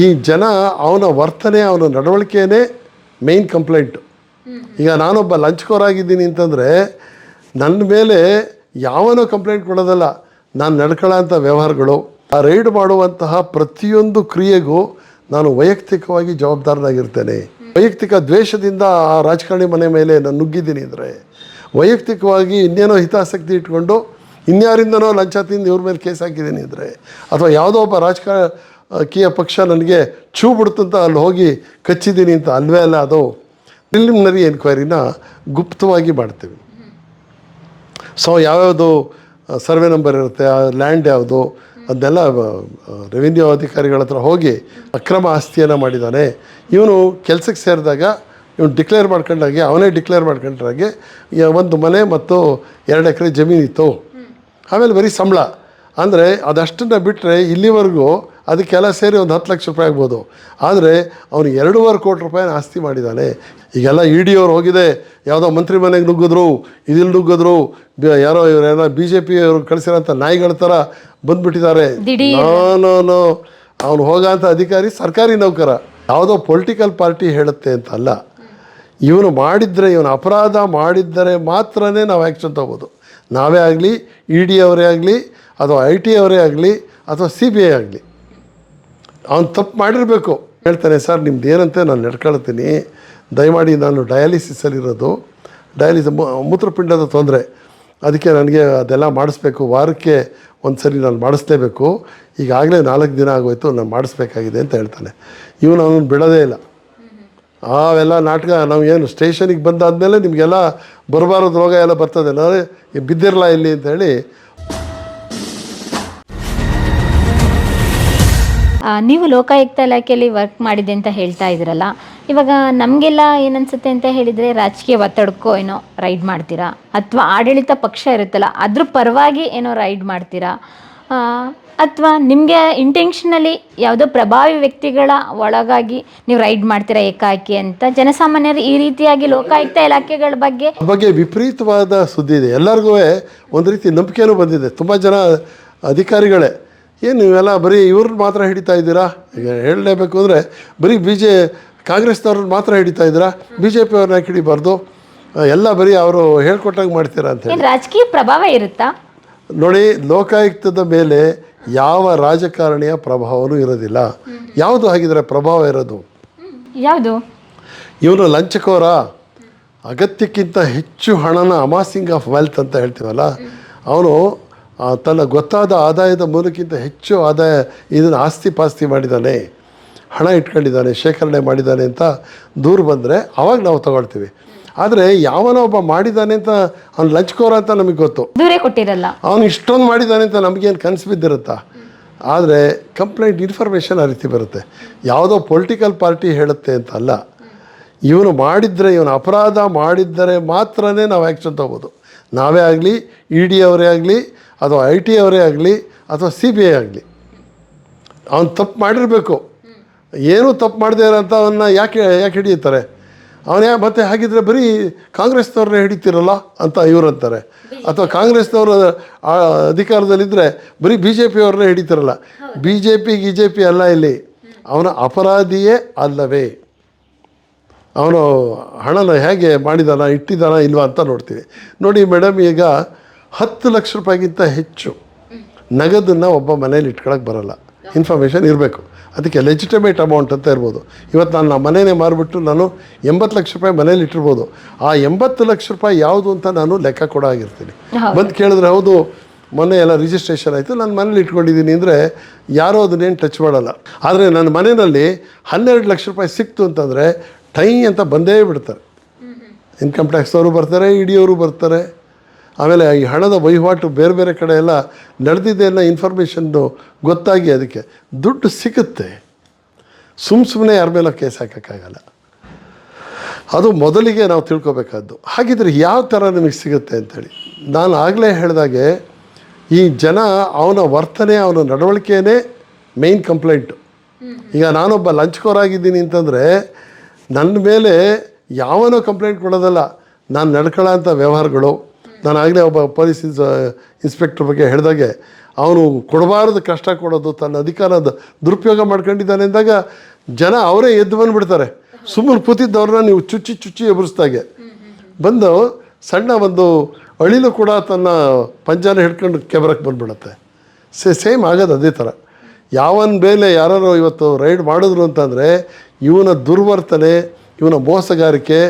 ಈ ಜನ ಅವನ ವರ್ತನೆ, ಅವನ ನಡವಳಿಕೆಯೇ ಮೇನ್ ಕಂಪ್ಲೇಂಟು ಈಗ ನಾನೊಬ್ಬ ಲಂಚ್ಕೋರಾಗಿದ್ದೀನಿ ಅಂತಂದರೆ ನನ್ನ ಮೇಲೆ ಯಾವನೋ ಕಂಪ್ಲೇಂಟ್ ಕೊಡೋದಲ್ಲ. ನಾನು ನಡ್ಕೊಳ್ಳೋಂಥ ವ್ಯವಹಾರಗಳು, ಆ ರೈಡ್ ಮಾಡುವಂತಹ ಪ್ರತಿಯೊಂದು ಕ್ರಿಯೆಗೂ ನಾನು ವೈಯಕ್ತಿಕವಾಗಿ ಜವಾಬ್ದಾರನಾಗಿರ್ತೇನೆ. ವೈಯಕ್ತಿಕ ದ್ವೇಷದಿಂದ ಆ ರಾಜಕಾರಣಿ ಮನೆ ಮೇಲೆ ನಾನು ನುಗ್ಗಿದ್ದೀನಿ ಅಂದರೆ, ವೈಯಕ್ತಿಕವಾಗಿ ಇನ್ನೇನೋ ಹಿತಾಸಕ್ತಿ ಇಟ್ಕೊಂಡು, ಇನ್ಯಾರಿಂದನೋ ಲಂಚ ತಿಂದು ಇವ್ರ ಮೇಲೆ ಕೇಸ್ ಹಾಕಿದ್ದೀನಿ ಅಂದರೆ, ಅಥವಾ ಯಾವುದೋ ಒಬ್ಬ ರಾಜಕಾರಣಕೀಯ ಪಕ್ಷ ನನಗೆ ಚೂ ಬಿಡ್ತಂತ ಅಲ್ಲಿ ಹೋಗಿ ಕಚ್ಚಿದ್ದೀನಿ ಅಂತ ಅಲ್ವೇ ಅಲ್ಲ ಅದು. ಪ್ರಿಲಿಮಿನರಿ ಎನ್ಕ್ವೈರಿನ ಗುಪ್ತವಾಗಿ ಮಾಡ್ತೀವಿ. ಸೊ ಯಾವ್ಯಾವುದು ಸರ್ವೆ ನಂಬರ್ ಇರುತ್ತೆ, ಆ ಲ್ಯಾಂಡ್ ಯಾವುದು, ಅದನ್ನೆಲ್ಲ ರೆವಿನ್ಯೂ ಅಧಿಕಾರಿಗಳ ಹತ್ರ ಹೋಗಿ ಅಕ್ರಮ ಆಸ್ತಿಯನ್ನು ಮಾಡಿದ್ದಾನೆ ಇವನು ಕೆಲಸಕ್ಕೆ ಸೇರಿದಾಗ ಇವನು ಡಿಕ್ಲೇರ್ ಮಾಡ್ಕೊಂಡಾಗೆ ಅವನೇ ಡಿಕ್ಲೇರ್ ಮಾಡ್ಕೊಂಡ್ರಾಗೆ ಒಂದು ಮನೆ ಮತ್ತು ಎರಡು ಎಕರೆ ಜಮೀನಿತ್ತು. ಆಮೇಲೆ ಬರೀ ಸಂಬಳ. ಅಂದರೆ ಅದಷ್ಟನ್ನು ಬಿಟ್ಟರೆ ಇಲ್ಲಿವರೆಗೂ ಅದಕ್ಕೆಲ್ಲ ಸೇರಿ ಒಂದು ಹತ್ತು ಲಕ್ಷ ರೂಪಾಯಿ ಆಗ್ಬೋದು. ಆದರೆ ಅವನು ಎರಡೂವರೆ ಕೋಟಿ ರೂಪಾಯಿನ ಆಸ್ತಿ ಮಾಡಿದ್ದಾನೆ ಈಗೆಲ್ಲ ಇ ಡಿ ಅವ್ರು ಹೋಗಿದೆ. ಯಾವುದೋ ಮಂತ್ರಿ ಮನೆಗೆ ನುಗ್ಗಿದ್ರು ಇದಿಲ್ಲಿ ನುಗ್ಗಿದ್ರು ಯಾರೋ ಇವರೆಲ್ಲ ಬಿ ಜೆ ಪಿ ಅವರು ಕಳಿಸಿರೋಂಥ ನಾಯಿಗಳ ಥರ ಬಂದುಬಿಟ್ಟಿದ್ದಾರೆ. ನಾನು ಅವನು ಹೋಗೋಂಥ ಅಧಿಕಾರಿ ಸರ್ಕಾರಿ ನೌಕರ. ಯಾವುದೋ ಪೊಲಿಟಿಕಲ್ ಪಾರ್ಟಿ ಹೇಳುತ್ತೆ ಅಂತ ಅಲ್ಲ. ಇವನು ಮಾಡಿದರೆ ಇವನು ಅಪರಾಧ ಮಾಡಿದ್ದರೆ ಮಾತ್ರನೇ ನಾವು ಆ್ಯಕ್ಷನ್ ತಗೋಬೋದು. ನಾವೇ ಆಗಲಿ ಇ ಡಿ ಅವರೇ ಆಗಲಿ ಅಥವಾ ಐ ಟಿ ಅವರೇ ಆಗಲಿ ಅಥವಾ ಸಿ ಬಿ ಐ ಆಗಲಿ. ಅವ್ನು ತಪ್ಪು ಮಾಡಿರಬೇಕು. ಹೇಳ್ತಾನೆ, ಸರ್, ನಿಮ್ದು ಏನಂತೆ ನಾನು ನಡ್ಕೊಳ್ತೀನಿ. ದಯಮಾಡಿ ನಾನು ಡಯಾಲಿಸಿಸಲ್ಲಿರೋದು ಡಯಾಲಿಸ್ ಮೂತ್ರಪಿಂಡದ ತೊಂದರೆ. ಅದಕ್ಕೆ ನನಗೆ ಅದೆಲ್ಲ ಮಾಡಿಸ್ಬೇಕು. ವಾರಕ್ಕೆ ಒಂದು ಸರಿ ನಾನು ಮಾಡಿಸ್ಲೇಬೇಕು. ಈಗಾಗಲೇ ನಾಲ್ಕು ದಿನ ಆಗೋಯ್ತು, ನಾನು ಮಾಡಿಸ್ಬೇಕಾಗಿದೆ ಅಂತ ಹೇಳ್ತಾನೆ. ಇವನು ಅವನು ಬಿಡೋದೇ ಇಲ್ಲ. ಅವೆಲ್ಲ ನಾಟಕ, ನಾವು ಏನು ಸ್ಟೇಷನಿಗೆ ಬಂದಾದಮೇಲೆ ನಿಮಗೆಲ್ಲ ಬರಬಾರದು ರೋಗ ಎಲ್ಲ ಬರ್ತದೆ. ನಾಳೆ ಬಿದ್ದಿರಲ್ಲ ಇಲ್ಲಿ ಅಂತ ಹೇಳಿ ನೀವು ಲೋಕಾಯುಕ್ತ ಇಲಾಖೆಯಲ್ಲಿ ವರ್ಕ್ ಮಾಡಿದೆ ಅಂತ ಹೇಳ್ತಾ ಇದ್ದೀರಲ್ಲ ಇವಾಗ ನಮಗೆಲ್ಲ ಏನನ್ಸುತ್ತೆ ಅಂತ ಹೇಳಿದರೆ ರಾಜಕೀಯ ಒತ್ತಡಕ್ಕೋ ಏನೋ ರೈಡ್ ಮಾಡ್ತೀರಾ? ಅಥವಾ ಆಡಳಿತ ಪಕ್ಷ ಇರುತ್ತಲ್ಲ, ಅದ್ರ ಪರವಾಗಿ ಏನೋ ರೈಡ್ ಮಾಡ್ತೀರಾ? ಅಥವಾ ನಿಮಗೆ ಇಂಟೆನ್ಷನಲಿ ಯಾವುದೋ ಪ್ರಭಾವಿ ವ್ಯಕ್ತಿಗಳ ಒಳಗಾಗಿ ನೀವು ರೈಡ್ ಮಾಡ್ತೀರಾ ಏಕಾಕಿ ಅಂತ? ಜನಸಾಮಾನ್ಯರು ಈ ರೀತಿಯಾಗಿ ಲೋಕಾಯುಕ್ತ ಇಲಾಖೆಗಳ ಬಗ್ಗೆ ಬಗ್ಗೆ ವಿಪರೀತವಾದ ಸುದ್ದಿ ಇದೆ. ಎಲ್ಲರಿಗೂ ಒಂದು ರೀತಿ ನಂಬಿಕೆನೂ ಬಂದಿದೆ. ತುಂಬ ಜನ ಅಧಿಕಾರಿಗಳೇ. ಏನು ನೀವೆಲ್ಲ ಬರೀ ಇವ್ರನ್ನ ಮಾತ್ರ ಹಿಡಿತಾ ಇದ್ದೀರಾ? ಈಗ ಹೇಳಲೇಬೇಕು ಅಂದರೆ ಬರೀ ಬಿ ಜೆ ಕಾಂಗ್ರೆಸ್ನವ್ರನ್ನ ಮಾತ್ರ ಹಿಡಿತಾ ಇದ್ದೀರಾ? ಬಿ ಜೆ ಪಿಯವ್ರನ್ನ ಯಾಕೆ ಹಿಡಿಬಾರ್ದು? ಎಲ್ಲ ಬರೀ ಅವರು ಹೇಳ್ಕೊಟ್ಟಾಗ ಮಾಡ್ತೀರಾ ಅಂತ ಹೇಳಿ. ರಾಜಕೀಯ ಪ್ರಭಾವ ಇರುತ್ತಾ? ನೋಡಿ ಲೋಕಾಯುಕ್ತದ ಮೇಲೆ ಯಾವ ರಾಜಕಾರಣಿಯ ಪ್ರಭಾವನೂ ಇರೋದಿಲ್ಲ. ಯಾವುದು ಹಾಗಿದ್ರೆ ಪ್ರಭಾವ ಇರೋದು? ಯಾವುದು? ಇವನು ಲಂಚಕೋರ. ಅಗತ್ಯಕ್ಕಿಂತ ಹೆಚ್ಚು ಹಣನ ಅಮಾಸಿಂಗ್ ಆಫ್ ವೆಲ್ತ್ ಅಂತ ಹೇಳ್ತೀವಲ್ಲ? ಅವನು ತನ್ನ ಗೊತ್ತಾದ ಆದಾಯದ ಮೂಲಕ್ಕಿಂತ ಹೆಚ್ಚು ಆದಾಯ ಇದನ್ನು ಆಸ್ತಿ ಪಾಸ್ತಿ ಮಾಡಿದ್ದಾನೆ ಹಣ ಇಟ್ಕೊಂಡಿದ್ದಾನೆ ಶೇಖರಣೆ ಮಾಡಿದ್ದಾನೆ ಅಂತ ದೂರು ಬಂದರೆ ಅವಾಗ ನಾವು ತಗೊಳ್ತೀವಿ. ಆದರೆ ಯಾವನೋ ಒಬ್ಬ ಮಾಡಿದ್ದಾನೆ ಅಂತ ಅವ್ನು ಲಂಚ್ಕೋರ ಅಂತ ನಮಗೆ ಗೊತ್ತು. ದೂರೇ ಕೊಟ್ಟಿರಲ್ಲ. ಅವನು ಇಷ್ಟೊಂದು ಮಾಡಿದ್ದಾನೆ ಅಂತ ನಮಗೇನು ಕನಸು ಬಿದ್ದಿರುತ್ತಾ? ಆದರೆ ಕಂಪ್ಲೇಂಟ್ ಇನ್ಫಾರ್ಮೇಷನ್ ಆ ರೀತಿ ಬರುತ್ತೆ. ಯಾವುದೋ ಪೊಲಿಟಿಕಲ್ ಪಾರ್ಟಿ ಹೇಳುತ್ತೆ ಅಂತ ಅಲ್ಲ. ಇವನು ಮಾಡಿದರೆ ಇವನು ಅಪರಾಧ ಮಾಡಿದ್ದರೆ ಮಾತ್ರನೇ ನಾವು ಆ್ಯಕ್ಷನ್ ತಗೋಬೋದು. ನಾವೇ ಆಗಲಿ ಇ ಡಿ ಅವರೇ ಆಗಲಿ ಅಥವಾ ಐ ಟಿ ಅವರೇ ಆಗಲಿ ಅಥವಾ ಸಿ ಬಿ ಐ ಆಗಲಿ. ಅವನು ತಪ್ಪು ಮಾಡಿರಬೇಕು. ಏನೂ ತಪ್ಪು ಮಾಡದೇ ಇರೋಂಥವನ್ನ ಯಾಕೆ ಯಾಕೆ ಹಿಡಿಯುತ್ತಾರೆ? ಅವನು ಯಾ ಮತ್ತೆ ಹಾಗಿದ್ರೆ ಬರೀ ಕಾಂಗ್ರೆಸ್ನವ್ರನ್ನೇ ಹಿಡಿತೀರಲ್ಲ ಅಂತ ಇವರು ಅಂತಾರೆ. ಅಥವಾ ಕಾಂಗ್ರೆಸ್ನವರು ಆ ಅಧಿಕಾರದಲ್ಲಿದ್ದರೆ ಬರೀ ಬಿ ಜೆ ಪಿಯವ್ರನ್ನೇ ಹಿಡಿತಿರಲ್ಲ. ಬಿ ಜೆ ಪಿ ಗಿ ಜೆ ಪಿ ಅಲ್ಲ ಇಲ್ಲಿ. ಅವನ ಅಪರಾಧಿಯೇ ಅಲ್ಲವೇ? ಅವನು ಹಣನ ಹೇಗೆ ಮಾಡಿದಾನ ಇಟ್ಟಿದ್ದಾನ ಇಲ್ವಾ ಅಂತ ನೋಡ್ತೀವಿ. ನೋಡಿ ಮೇಡಮ್ ಈಗ ಹತ್ತು ಲಕ್ಷ ರೂಪಾಯಿಗಿಂತ ಹೆಚ್ಚು ನಗದನ್ನು ಒಬ್ಬ ಮನೇಲಿ ಇಟ್ಕೊಳಕ್ಕೆ ಬರೋಲ್ಲ. ಇನ್ಫಾರ್ಮೇಷನ್ ಇರಬೇಕು. ಅದಕ್ಕೆ ಲೆಜಿಟಮೇಟ್ ಅಮೌಂಟ್ ಅಂತ ಇರ್ಬೋದು. ಇವತ್ತು ನಾನು ನಮ್ಮ ಮನೇನೆ ಮಾರಿಬಿಟ್ಟು ನಾನು ಎಂಬತ್ತು ಲಕ್ಷ ರೂಪಾಯಿ ಮನೇಲಿ ಇಟ್ಟಿರ್ಬೋದು. ಆ ಎಂಬತ್ತು ಲಕ್ಷ ರೂಪಾಯಿ ಯಾವುದು ಅಂತ ನಾನು ಲೆಕ್ಕ ಕೂಡ ಆಗಿರ್ತೀನಿ. ಬಂದು ಕೇಳಿದ್ರೆ ಹೌದು ಮೊನ್ನೆ ಎಲ್ಲ ರಿಜಿಸ್ಟ್ರೇಷನ್ ಆಯಿತು ನಾನು ಮನೇಲಿ ಇಟ್ಕೊಂಡಿದ್ದೀನಿ ಅಂದರೆ ಯಾರೂ ಅದನ್ನೇನು ಟಚ್ ಮಾಡಲ್ಲ. ಆದರೆ ನನ್ನ ಮನೆಯಲ್ಲಿ ಹನ್ನೆರಡು ಲಕ್ಷ ರೂಪಾಯಿ ಸಿಕ್ತು ಅಂತಂದರೆ ಟೈ ಅಂತ ಬಂದೇ ಬಿಡ್ತಾರೆ. ಇನ್ಕಮ್ ಟ್ಯಾಕ್ಸ್ ಅವರು ಬರ್ತಾರೆ ಇಡಿಯವರು ಅವರು ಬರ್ತಾರೆ. ಆಮೇಲೆ ಈ ಹಣದ ವಹಿವಾಟು ಬೇರೆ ಬೇರೆ ಕಡೆ ಎಲ್ಲ ನಡೆದಿದೆ ಅನ್ನೋ ಇನ್ಫಾರ್ಮೇಷನ್ನು ಗೊತ್ತಾಗಿ ಅದಕ್ಕೆ ದುಡ್ಡು ಸಿಗುತ್ತೆ. ಸುಮ್ಮ ಸುಮ್ಮನೆ ಯಾರ ಮೇಲೆ ಕೇಸ್ ಹಾಕೋಕ್ಕಾಗಲ್ಲ. ಅದು ಮೊದಲಿಗೆ ನಾವು ತಿಳ್ಕೊಬೇಕಾದ್ದು. ಹಾಗಿದ್ರೆ ಯಾವ ಥರ ನಿಮಗೆ ಸಿಗುತ್ತೆ ಅಂಥೇಳಿ ನಾನು ಆಗಲೇ ಹೇಳಿದಾಗೆ ಈ ಜನ ಅವನ ವರ್ತನೆ, ಅವನ ನಡವಳಿಕೆಯೇ ಮೇಯ್ನ್ ಕಂಪ್ಲೇಂಟು ಈಗ ನಾನೊಬ್ಬ ಲಂಚ್ಕೋರಾಗಿದ್ದೀನಿ ಅಂತಂದರೆ ನನ್ನ ಮೇಲೆ ಯಾವನೋ ಕಂಪ್ಲೇಂಟ್ ಕೊಡೋದಲ್ಲ. ನಾನು ನಡ್ಕೊಳ್ಳೋಂಥ ವ್ಯವಹಾರಗಳು ನಾನು ಆಗಲೇ ಒಬ್ಬ ಪೊಲೀಸ್ ಇನ್ಸ್, ಇನ್ಸ್ಪೆಕ್ಟ್ರ್ ಬಗ್ಗೆ ಹೇಳಿದಾಗೆ, ಅವನು ಕೊಡಬಾರದು ಕಷ್ಟ ಕೊಡೋದು, ತನ್ನ ಅಧಿಕಾರದ ದುರುಪಯೋಗ ಮಾಡ್ಕೊಂಡಿದ್ದಾನೆ ಅಂದಾಗ ಜನ ಅವರೇ ಎದ್ದು ಬಂದುಬಿಡ್ತಾರೆ. ಸುಮ್ಮನೆ ಕೂತಿದ್ದವ್ರನ್ನ ನೀವು ಚುಚ್ಚಿ ಚುಚ್ಚಿ ಎಬ್ರಿಸ್ದಾಗೆ ಬಂದು ಸಣ್ಣ ಒಂದು ಅಳಿಲು ಕೂಡ ತನ್ನ ಪಂಜಾನ ಹಿಡ್ಕೊಂಡು ಕೆಬರಕ್ಕೆ ಬಂದ್ಬಿಡುತ್ತೆ. ಸೇ, ಸೇಮ್ ಆಗೋದು ಅದೇ ಥರ. ಯಾವನ ಮೇಲೆ ಯಾರು ಇವತ್ತು ರೈಡ್ ಮಾಡಿದ್ರು ಅಂತಂದರೆ, ಇವನ ದುರ್ವರ್ತನೆ, ಇವನ ಮೋಸಗಾರಿಕೆ,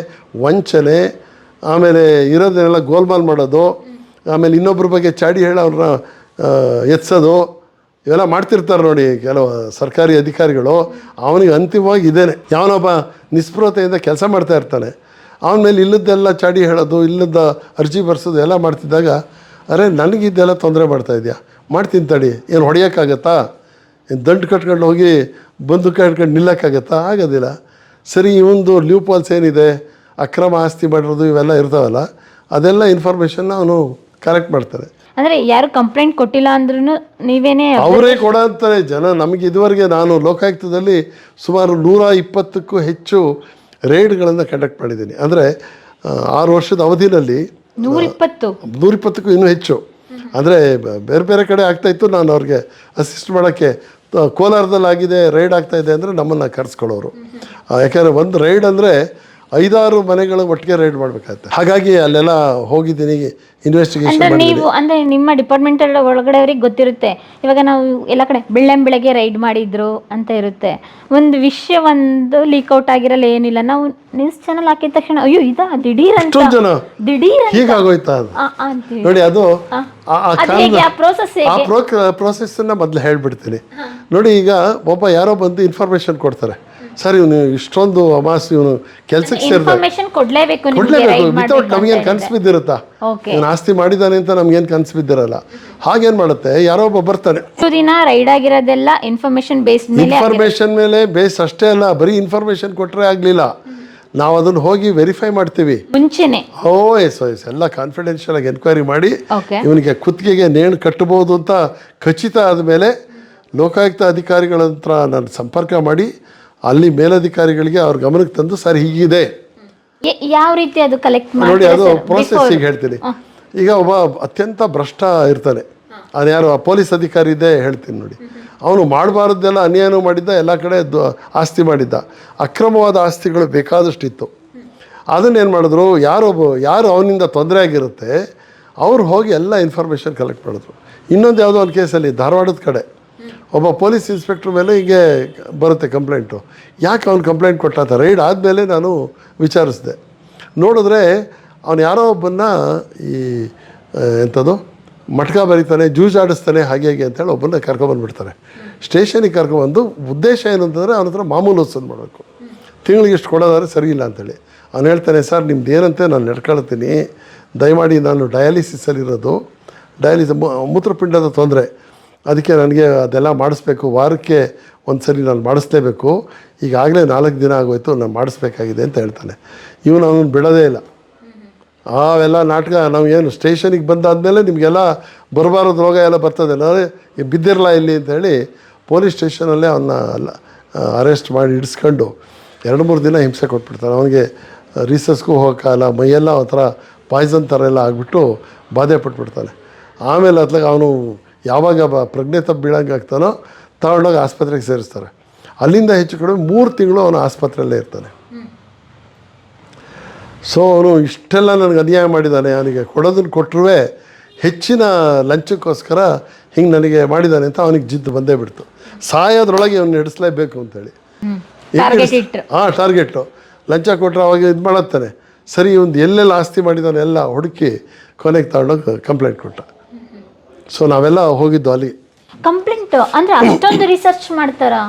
ವಂಚನೆ ಆಮೇಲೆ ಇರೋದನ್ನೆಲ್ಲ ಗೋಲ್ಮಾಲ್ ಮಾಡೋದು, ಆಮೇಲೆ ಇನ್ನೊಬ್ಬರ ಬಗ್ಗೆ ಚಾಡಿ ಹೇಳಿ ಅವ್ರನ್ನ ಎತ್ಸೋದು, ಇವೆಲ್ಲ ಮಾಡ್ತಿರ್ತಾರೆ ನೋಡಿ ಕೆಲವು ಸರ್ಕಾರಿ ಅಧಿಕಾರಿಗಳು. ಅವನಿಗೆ ಅಂತಿಮವಾಗಿ ಇದೇನೆ. ಯಾವನೊಬ್ಬ ನಿಸ್ಪೃಹತೆಯಿಂದ ಕೆಲಸ ಮಾಡ್ತಾ ಇರ್ತಾನೆ. ಅವನ ಮೇಲೆ ಇಲ್ಲದ್ದೆಲ್ಲ ಚಾಡಿ ಹೇಳೋದು, ಇಲ್ಲದ ಅರ್ಜಿ ಬರ್ಸೋದು ಎಲ್ಲ ಮಾಡ್ತಿದ್ದಾಗ, ಅರೆ ನನಗಿದ್ದೆಲ್ಲ ತೊಂದರೆ ಮಾಡ್ತಾ ಇದೆಯಾ? ಮಾಡ್ತೀನಿ ತಡಿ. ಏನು ಹೊಡೆಯೋಕ್ಕಾಗತ್ತಾ? ಏನು ದಂಡು ಕಟ್ಕೊಂಡು ಹೋಗಿ ಬಂದು ಕಟ್ಕೊಂಡು ನಿಲ್ಲೋಕ್ಕಾಗತ್ತಾ? ಆಗೋದಿಲ್ಲ. ಸರಿ, ಇವೊಂದು ಲ್ಯೂ ಪಾಲ್ಸ್ ಏನಿದೆ? ಅಕ್ರಮ ಆಸ್ತಿ ಮಾಡಿರೋದು ಇವೆಲ್ಲ ಇರ್ತಾವಲ್ಲ ಅದೆಲ್ಲ ಇನ್ಫಾರ್ಮೇಷನ್ನ ಅವನು ಕಲೆಕ್ಟ್ ಮಾಡ್ತಾರೆ. ಅಂದ್ರೆ ಯಾರು ಕಂಪ್ಲೇಂಟ್ ಕೊಟ್ಟಿಲ್ಲ ಅಂದ್ರೂ ನೀವೇನೇ ಅವರೇ ಕೊಡ ಅಂತಾರೆ ಜನ. ನಮಗೆ ಇದುವರೆಗೆ ನಾನು ಲೋಕಾಯುಕ್ತದಲ್ಲಿ ಸುಮಾರು ನೂರ ಇಪ್ಪತ್ತಕ್ಕೂ ಹೆಚ್ಚು ರೈಡ್ಗಳನ್ನು ಕಂಡಕ್ಟ್ ಮಾಡಿದ್ದೀನಿ. ಅಂದರೆ ಆರು ವರ್ಷದ ಅವಧಿನಲ್ಲಿ ನೂರಿಪ್ಪತ್ತು? ನೂರಿಪ್ಪತ್ತಕ್ಕೂ ಇನ್ನೂ ಹೆಚ್ಚು. ಅಂದರೆ ಬೇರೆ ಬೇರೆ ಕಡೆ ಆಗ್ತಾಯಿತ್ತು ನಾನು ಅವ್ರಿಗೆ ಅಸಿಸ್ಟ್ ಮಾಡೋಕ್ಕೆ ಕೋಲಾರದಲ್ಲಿ ಆಗಿದೆ ರೈಡ್ ಆಗ್ತಾಯಿದೆ ಇದೆ ಅಂದರೆ ನಮ್ಮನ್ನು ಕರೆಸ್ಕೊಳ್ಳೋರು. ಯಾಕಂದರೆ ಒಂದು ರೈಡ್ ಅಂದರೆ ಐದಾರು ಮನೆಗಳು ಒಟ್ಟಿಗೆ ರೈಡ್ ಮಾಡಬೇಕಾಗುತ್ತೆ. ಹಾಗಾಗಿ ಅಲ್ಲೆಲ್ಲ ಹೋಗಿದ್ದೀನಿ ಇನ್ವೆಸ್ಟಿಗೇಷನ್ ಅಂದ್ರೆ ನೀವು ಅಂದ್ರೆ ನಿಮ್ಮ ಡಿಪಾರ್ಟ್ಮೆಂಟ್ ಒಳಗಡೆ ಅವ್ರಿಗೆ ಗೊತ್ತಿರುತ್ತೆ. ಇವಾಗ ನಾವು ಎಲ್ಲ ಕಡೆ ಬೆಳ್ಳಂ ಬೆಳಗ್ಗೆ ರೈಡ್ ಮಾಡಿದ್ರು ಅಂತ ಇರುತ್ತೆ. ಒಂದು ವಿಷಯ ಒಂದು ಲೀಕ್ ಔಟ್ ಆಗಿರಲ್ಲ ಏನಿಲ್ಲ. ನಾವು ನ್ಯೂಸ್ ಚಾನಲ್ ಹಾಕಿದ ತಕ್ಷಣ ಅಯ್ಯೋ ಇದಾ? ದಿಢೀರ್ ಅಂತ ಎಷ್ಟೊಂದು ಜನ? ದಿಢೀರ್ ಅಂತ ಹೀಗಾಗೋಯ್ತಾ ಅದು? ಆ, ಆ ಅಂತ ಹೇಳಿ. ನೋಡಿ ಅದು ಆ. ಆ- ಆ ಅದು ಹೇಗೆ? ಆ ಪ್ರೋಸೆಸ್ ಆ ಹೇಗೆ? ಪ್ರೋ ಪ್ರೋಸೆಸ್ಸನ್ನು ಮೊದಲು ಹೇಳ್ಬಿಡ್ತೀನಿ. ನೋಡಿ ಈಗ ಒಬ್ಬ ಯಾರೋ ಬಂದು ಇನ್ಫಾರ್ಮೇಷನ್ ಕೊಡ್ತಾರೆ. ಸರ್ ಇವನು ಇಷ್ಟೊಂದು ಅಮಾಸ್ ಇವನು ಕೆಲ್ಸಕ್ಕೆ ಸೇರಿದ ಕೊಡ್ಲೇಬೇಕು ವಿತೌಟ್ ನಮಗೇನು ಕನ್ಸು ಬಿದ್ದಿರುತ್ತಾ? ಇವನು ಆಸ್ತಿ ಮಾಡಿದ್ದಾನೆ ಅಂತ ನಮ್ಗೇನು ಕನ್ಸು ಬಿದ್ದಿರಲ್ಲ. ಹಾಗೇನ್ ಮಾಡುತ್ತೆ? ಯಾರೋ ಒಬ್ಬ ಬರ್ತಾನೆ. ದಿನ ರೈಡ್ ಆಗಿರೋದೆಲ್ಲ ಇನ್ಫಾರ್ಮೇಶನ್ ಬೇಸ್ ಇನ್ಫಾರ್ಮೇಶನ್ ಮೇಲೆ ಬೇಸ್ ಅಷ್ಟೇ ಅಲ್ಲ ಬರೀ ಇನ್ಫಾರ್ಮೇಶನ್ ಕೊಟ್ಟರೆ ಆಗಲಿಲ್ಲ. ನಾವು ಅದನ್ನು ಹೋಗಿ ವೆರಿಫೈ ಮಾಡ್ತೀವಿ. ಮುಂಚೆನೆ. ಓ ಎಸ್ ಎಸ್ ಎಲ್ಲ ಕಾನ್ಫಿಡೆನ್ಷಿಯಲ್ ಆಗಿ ಎನ್ಕ್ವೈರಿ ಮಾಡಿ ಇವನಿಗೆ ಕುತ್ತಿಗೆಗೆ ನೇಣು ಕಟ್ಟಬಹುದು ಅಂತ ಖಚಿತ ಆದಮೇಲೆ ಲೋಕಾಯುಕ್ತ ಅಧಿಕಾರಿಗಳ ಹತ್ರ ನಾನು ಸಂಪರ್ಕ ಮಾಡಿ ಅಲ್ಲಿ ಮೇಲಧಿಕಾರಿಗಳಿಗೆ ಅವ್ರ ಗಮನಕ್ಕೆ ತಂದು ಸರ್ ಹೀಗಿದೆ. ಯಾವ ರೀತಿ ಅದು ಕಲೆಕ್ಟ್ ನೋಡಿ ಅದು ಪ್ರೋಸೆಸ್ ಈಗ ಹೇಳ್ತೀನಿ. ಈಗ ಒಬ್ಬ ಅತ್ಯಂತ ಭ್ರಷ್ಟ ಇರ್ತಾನೆ. ಅದು ಯಾರು ಆ ಪೊಲೀಸ್ ಅಧಿಕಾರಿ ಇದೆ ಹೇಳ್ತೀನಿ ನೋಡಿ. ಅವನು ಮಾಡಬಾರ್ದೆಲ್ಲ ಅನ್ಯಾಯನೂ ಮಾಡಿದ್ದ ಎಲ್ಲ ಕಡೆ ಆಸ್ತಿ ಮಾಡಿದ್ದ. ಅಕ್ರಮವಾದ ಆಸ್ತಿಗಳು ಬೇಕಾದಷ್ಟಿತ್ತು. ಅದನ್ನೇನು ಮಾಡಿದ್ರು ಯಾರೊಬ್ಬ ಯಾರು ಅವನಿಂದ ತೊಂದರೆ ಆಗಿರುತ್ತೆ ಅವ್ರು ಹೋಗಿ ಎಲ್ಲ ಇನ್ಫಾರ್ಮೇಷನ್ ಕಲೆಕ್ಟ್ ಮಾಡಿದ್ರು. ಇನ್ನೊಂದು ಯಾವುದೋ ಒಂದು ಕೇಸಲ್ಲಿ ಧಾರವಾಡದ ಕಡೆ. ಒಬ್ಬ ಪೊಲೀಸ್ ಇನ್ಸ್ಪೆಕ್ಟ್ರ್ ಮೇಲೆ ಹೀಗೆ ಬರುತ್ತೆ ಕಂಪ್ಲೇಂಟು. ಯಾಕೆ ಅವ್ನು ಕಂಪ್ಲೇಂಟ್ ಕೊಟ್ಟಾತ ರೈಡ್ ಆದಮೇಲೆ ನಾನು ವಿಚಾರಿಸಿದೆ. ನೋಡಿದ್ರೆ ಅವನು ಯಾರೋ ಒಬ್ಬನ್ನ ಈ ಎಂಥದ್ದು, ಮಟ್ಕ ಬರೀತಾನೆ ಜೂಜಾಡಿಸ್ತಾನೆ ಹಾಗೆ ಹೇಗೆ ಅಂತೇಳಿ ಒಬ್ಬನ್ನ ಕರ್ಕೊಬಂದ್ಬಿಡ್ತಾರೆ. ಸ್ಟೇಷನಿಗೆ ಕರ್ಕೊಬಂದು ಉದ್ದೇಶ ಏನು ಅಂತಂದರೆ ಅವನ ಹತ್ರ ಮಾಮೂಲು ವಸೂಲು ಮಾಡಬೇಕು. ತಿಂಗಳಿಗೆ ಇಷ್ಟು ಕೊಡೋದಾದ್ರೆ ಸರಿ ಇಲ್ಲ ಅಂತೇಳಿ. ಅವ್ನು ಹೇಳ್ತಾನೆ, ಸರ್, ನಿಮ್ದು ಏನಂತೆ ನಾನು ನಡ್ಕೊಳ್ತೀನಿ. ದಯಮಾಡಿ ನಾನು ಡಯಾಲಿಸಿಸಲ್ಲಿರೋದು. ಡಯಾಲಿಸ್ ಮೂತ್ರಪಿಂಡದ ತೊಂದರೆ. ಅದಕ್ಕೆ ನನಗೆ ಅದೆಲ್ಲ ಮಾಡಿಸ್ಬೇಕು. ವಾರಕ್ಕೆ ಒಂದು ಸರಿ ನಾನು ಮಾಡಿಸ್ಲೇಬೇಕು. ಈಗಾಗಲೇ ನಾಲ್ಕು ದಿನ ಆಗೋಯ್ತು, ನಾನು ಮಾಡಿಸ್ಬೇಕಾಗಿದೆ ಅಂತ ಹೇಳ್ತಾನೆ. ಇವನು ಅವನು ಬಿಡೋದೇ ಇಲ್ಲ. ಅವೆಲ್ಲ ನಾಟಕ, ನಾವು ಏನು ಸ್ಟೇಷನಿಗೆ ಬಂದಾದಮೇಲೆ ನಿಮಗೆಲ್ಲ ಬರಬಾರದು ರೋಗ ಎಲ್ಲ ಬರ್ತದೆ. ಬಿದ್ದಿರಲ್ಲ ಇಲ್ಲಿ ಅಂತ ಹೇಳಿ ಪೊಲೀಸ್ ಸ್ಟೇಷನಲ್ಲೇ ಅವನ್ನ ಅರೆಸ್ಟ್ ಮಾಡಿ ಇಡಿಸ್ಕೊಂಡು ಎರಡು ಮೂರು ದಿನ ಹಿಂಸೆ ಕೊಟ್ಬಿಡ್ತಾರೆ. ಅವನಿಗೆ ರೀಸಸ್ಗೂ ಹೋಗೋಕ್ಕಾಗಲ್ಲ ಮೈಯೆಲ್ಲ ಒಂಥರ ಪಾಯ್ಸನ್ ಥರ ಎಲ್ಲ ಆಗಿಬಿಟ್ಟು ಬಾಧೆ ಪಟ್ಬಿಡ್ತಾನೆ. ಆಮೇಲೆ ಅತ್ಲಾಗ ಅವನು ಯಾವಾಗ ಬ ಪ್ರಜ್ಞೆ ತಪ್ಪು ಬೀಳಂಗೆ ಆಗ್ತಾನೋ ತಗೊಂಡೋಗಿ ಆಸ್ಪತ್ರೆಗೆ ಸೇರಿಸ್ತಾರೆ. ಅಲ್ಲಿಂದ ಹೆಚ್ಚು ಕಡಿಮೆ ಮೂರು ತಿಂಗಳು ಅವನು ಆಸ್ಪತ್ರೆಯಲ್ಲೇ ಇರ್ತಾನೆ. ಸೊ ಅವನು ಇಷ್ಟೆಲ್ಲ ನನಗೆ ಅನ್ಯಾಯ ಮಾಡಿದ್ದಾನೆ ಅವನಿಗೆ ಕೊಡೋದನ್ನು ಕೊಟ್ಟರೂ ಹೆಚ್ಚಿನ ಲಂಚಕ್ಕೋಸ್ಕರ ಹಿಂಗೆ ನನಗೆ ಮಾಡಿದ್ದಾನೆ ಅಂತ ಅವನಿಗೆ ಜಿದ್ದು ಬಂದೇ ಬಿಡ್ತು. ಸಾಯೋದ್ರೊಳಗೆ ಅವನು ನಡೆಸಲೇಬೇಕು ಅಂತೇಳಿ. ಹಾಂ ಟಾರ್ಗೆಟು ಲಂಚ ಕೊಟ್ಟರೆ ಅವಾಗ ಇದು ಮಾಡತ್ತಾನೆ. ಸರಿ ಒಂದು ಎಲ್ಲೆಲ್ಲ ಆಸ್ತಿ ಮಾಡಿದ್ದಾನೆ ಎಲ್ಲ ಹುಡುಕಿ ಕೊನೆಗೆ ತಗೊಂಡೋಗಿ ಕಂಪ್ಲೇಂಟ್ ಕೊಟ್ಟ. ಸೊ ನಾವೆಲ್ಲ ಹೋಗಿದ್ದು ಅಲ್ಲಿ. ಕಂಪ್ಲೇಂಟ್ ಅಂದ್ರೆ ಅಷ್ಟೊಂದು ರಿಸರ್ಚ್ ಮಾಡ್ತಾರಾ?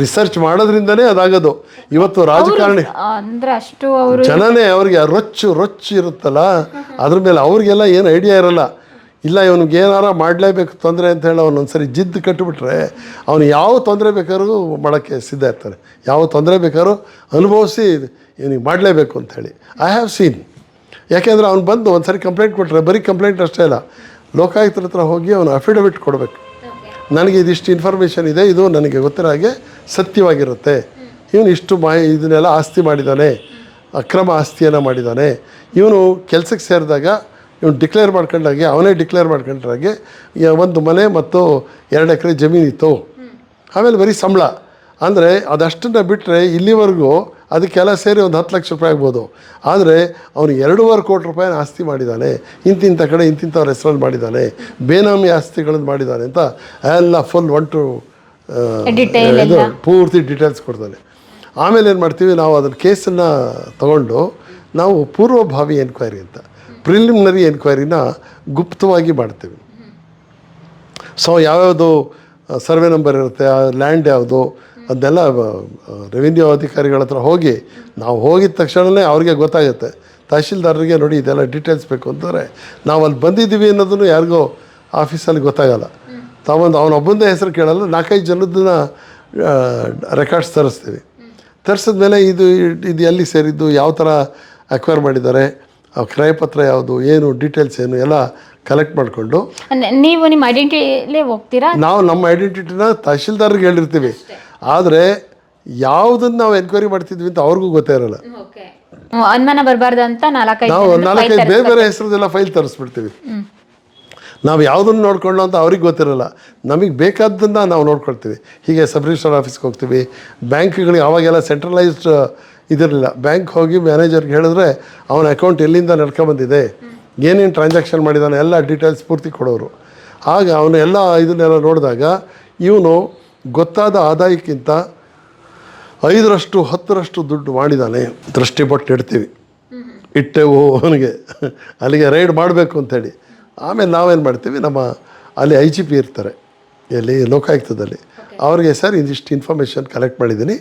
ರಿಸರ್ಚ್ ಮಾಡೋದ್ರಿಂದನೇ ಅದಾಗೋದು. ಇವತ್ತು ರಾಜಕಾರಣಿ ಅಂದ್ರೆ ಅಷ್ಟು ಅವರು ಜನನೇ ಅವ್ರಿಗೆ ರೊಚ್ಚು ರೊಚ್ಚು ಇರುತ್ತಲ್ಲ ಅದ್ರ ಮೇಲೆ ಅವ್ರಿಗೆಲ್ಲ ಏನು ಐಡಿಯಾ ಇರಲ್ಲ. ಇಲ್ಲ ಇವನಿಗೆ ಏನಾರ ಮಾಡಲೇಬೇಕು ತೊಂದರೆ ಅಂತ ಹೇಳಿ ಅವನು ಒಂದ್ಸರಿ ಜಿದ್ದು ಕಟ್ಟಿಬಿಟ್ರೆ ಅವನು ಯಾವ ತೊಂದರೆ ಬೇಕಾದ್ರೂ ಮಾಡೋಕ್ಕೆ ಸಿದ್ಧ ಇರ್ತಾನೆ. ಯಾವ ತೊಂದರೆ ಬೇಕಾದ್ರೂ ಅನುಭವಿಸಿ ಇವನಿಗೆ ಮಾಡಲೇಬೇಕು ಹೇಳಿ. ಐ ಹ್ಯಾವ್ ಸೀನ್ ಯಾಕೆಂದ್ರೆ ಅವ್ನು ಬಂದು ಒಂದ್ಸರಿ ಕಂಪ್ಲೇಂಟ್ ಕೊಟ್ಟರೆ ಬರೀ ಕಂಪ್ಲೇಂಟ್ ಅಷ್ಟೇ ಇಲ್ಲ ಲೋಕಾಯುಕ್ತರ ಹತ್ರ ಹೋಗಿ ಅವನು ಅಫಿಡವಿಟ್ ಕೊಡಬೇಕು. ನನಗೆ ಇದಿಷ್ಟು ಇನ್ಫಾರ್ಮೇಷನ್ ಇದೆ ಇದು ನನಗೆ ಗೊತ್ತಿರೋ ಹಾಗೆ ಸತ್ಯವಾಗಿರುತ್ತೆ. ಇವನು ಇಷ್ಟು ಮಾ ಇದನ್ನೆಲ್ಲ ಆಸ್ತಿ ಮಾಡಿದ್ದಾನೆ ಅಕ್ರಮ ಆಸ್ತಿಯನ್ನು ಮಾಡಿದ್ದಾನೆ ಇವನು ಕೆಲಸಕ್ಕೆ ಸೇರಿದಾಗ ಇವನು ಡಿಕ್ಲೇರ್ ಮಾಡ್ಕೊಂಡಾಗೆ ಅವನೇ ಡಿಕ್ಲೇರ್ ಮಾಡ್ಕೊಂಡ್ರಾಗೆ ಒಂದು ಮನೆ ಮತ್ತು ಎರಡು ಎಕರೆ ಜಮೀನಿತ್ತು ಆಮೇಲೆ ಬರೀ ಸಂಬಳ. ಅಂದರೆ ಅದಷ್ಟನ್ನು ಬಿಟ್ಟರೆ ಇಲ್ಲಿವರೆಗೂ ಅದಕ್ಕೆಲ್ಲ ಸೇರಿ ಒಂದು ಹತ್ತು ಲಕ್ಷ ರೂಪಾಯಿ ಆಗ್ಬೋದು. ಆದರೆ ಅವನು ಎರಡೂವರೆ ಕೋಟಿ ರೂಪಾಯಿನ ಆಸ್ತಿ ಮಾಡಿದ್ದಾನೆ ಇಂತಿಂಥ ಕಡೆ ಇಂತಿಂಥವ್ರ ಹೆಸರಲ್ಲಿ ಮಾಡಿದ್ದಾನೆ ಬೇನಾಮಿ ಆಸ್ತಿಗಳನ್ನು ಮಾಡಿದ್ದಾನೆ ಅಂತ ಎಲ್ಲ ಫುಲ್ ಒನ್ ಟು ಇದು ಪೂರ್ತಿ ಡೀಟೇಲ್ಸ್ ಕೊಡ್ತಾನೆ. ಆಮೇಲೆ ಏನು ಮಾಡ್ತೀವಿ ನಾವು ಅದನ್ನು ಕೇಸನ್ನು ತಗೊಂಡು ನಾವು ಪೂರ್ವಭಾವಿ ಎನ್ಕ್ವೈರಿ ಅಂತ ಪ್ರಿಲಿಮಿನರಿ ಎನ್ಕ್ವೈರಿನ ಗುಪ್ತವಾಗಿ ಮಾಡ್ತೀವಿ. ಸೊ ಯಾವ್ಯಾವುದು ಸರ್ವೆ ನಂಬರ್ ಇರುತ್ತೆ ಆ ಲ್ಯಾಂಡ್ ಯಾವುದು ಅದನ್ನೆಲ್ಲ ರೆವಿನ್ಯೂ ಅಧಿಕಾರಿಗಳ ಹತ್ರ ಹೋಗಿ ನಾವು ಹೋಗಿದ ತಕ್ಷಣವೇ ಅವ್ರಿಗೆ ಗೊತ್ತಾಗುತ್ತೆ. ತಹಶೀಲ್ದಾರರಿಗೆ ನೋಡಿ ಇದೆಲ್ಲ ಡೀಟೇಲ್ಸ್ ಬೇಕು ಅಂತಂದರೆ ನಾವು ಅಲ್ಲಿ ಬಂದಿದ್ದೀವಿ ಅನ್ನೋದನ್ನು ಯಾರಿಗೋ ಆಫೀಸಲ್ಲಿ ಗೊತ್ತಾಗಲ್ಲ. ತಾವೊಂದು ಅವನೊಬ್ಬಂದೇ ಹೆಸರು ಕೇಳಲ್ಲ, ನಾಲ್ಕೈದು ಜನದನ್ನ ರೆಕಾರ್ಡ್ಸ್ ತರಿಸ್ತೀವಿ. ತರಿಸಿದ್ಮೇಲೆ ಇದು ಇದು ಎಲ್ಲಿ ಸೇರಿದ್ದು, ಯಾವ ಥರ ಅಕ್ವೈರ್ ಮಾಡಿದ್ದಾರೆ, ಆ, ಕ್ರಯಪತ್ರ ಯಾವುದು, ಏನು ಡೀಟೇಲ್ಸ್ ಏನು, ಎಲ್ಲ ಕಲೆಕ್ಟ್ ಮಾಡಿಕೊಂಡು ನೀವು ನಿಮ್ಮ ಐಡೆಂಟಿಟಿಲೇ ಹೋಗ್ತೀರಾ? ನಾವು ನಮ್ಮ ಐಡೆಂಟಿಟಿನ ತಹಶೀಲ್ದಾರ್ಗೆ ಹೇಳಿರ್ತೀವಿ. ಆದರೆ ಯಾವುದನ್ನು ನಾವು ಎನ್ಕ್ವೈರಿ ಮಾಡ್ತಿದ್ವಿ ಅಂತ ಅವ್ರಿಗೂ ಗೊತ್ತೇ ಇರಲ್ಲ. ಅನುಮಾನ ಬರಬಾರ್ದು ಅಂತ ನಾಲ್ಕೈದು ನಾವು ನಾಲ್ಕೈದು ಬೇರೆ ಬೇರೆ ಹೆಸರದೆಲ್ಲ ಫೈಲ್ ತರಿಸ್ಬಿಡ್ತೀವಿ. ನಾವು ಯಾವುದನ್ನು ನೋಡ್ಕೊಳ್ಳೋ ಅಂತ ಅವ್ರಿಗೆ ಗೊತ್ತಿರಲ್ಲ. ನಮಗೆ ಬೇಕಾದ್ದನ್ನ ನಾವು ನೋಡ್ಕೊಳ್ತೀವಿ. ಹೀಗೆ ಸಬ್ ರಿಜಿಸ್ಟರ್ ಆಫೀಸ್ಗೆ ಹೋಗ್ತೀವಿ. ಬ್ಯಾಂಕ್ಗಳಿಗೆ ಅವಾಗೆಲ್ಲ ಸೆಂಟ್ರಲೈಸ್ಡ್ ಇದಿರಲಿಲ್ಲ. ಬ್ಯಾಂಕ್ ಹೋಗಿ ಮ್ಯಾನೇಜರ್ಗೆ ಹೇಳಿದ್ರೆ ಅವನ ಅಕೌಂಟ್ ಎಲ್ಲಿಂದ ನಡ್ಕೊಂಬಂದಿದೆ? ಏನೇನು ಟ್ರಾನ್ಸಾಕ್ಷನ್ ಮಾಡಿದ್ದಾನೆ ಎಲ್ಲ ಡೀಟೇಲ್ಸ್ ಪೂರ್ತಿ ಕೊಡೋರು. ಆಗ ಅವನು ಎಲ್ಲ ಇದನ್ನೆಲ್ಲ ನೋಡಿದಾಗ ಇವನು ಗೊತ್ತಾದ ಆದಾಯಕ್ಕಿಂತ ಐದರಷ್ಟು ಹತ್ತರಷ್ಟು ದುಡ್ಡು ಮಾಡಿದ್ದಾನೆ ದೃಷ್ಟಿ ಬೊಟ್ಟು ಇಡ್ತೀವಿ. ಇಟ್ಟೆವು ಅವನಿಗೆ ಅಲ್ಲಿಗೆ ರೈಡ್ ಮಾಡಬೇಕು ಅಂತೇಳಿ ಆಮೇಲೆ ನಾವೇನು ಮಾಡ್ತೀವಿ ನಮ್ಮ ಅಲ್ಲಿ ಐ ಜಿ ಪಿ ಇರ್ತಾರೆ. ಎಲ್ಲಿ ಲೋಕಾಯುಕ್ತದಲ್ಲಿ. ಅವ್ರಿಗೆ ಸರ್ ಇದಿಷ್ಟು ಇನ್ಫಾರ್ಮೇಷನ್ ಕಲೆಕ್ಟ್ ಮಾಡಿದ್ದೀನಿ.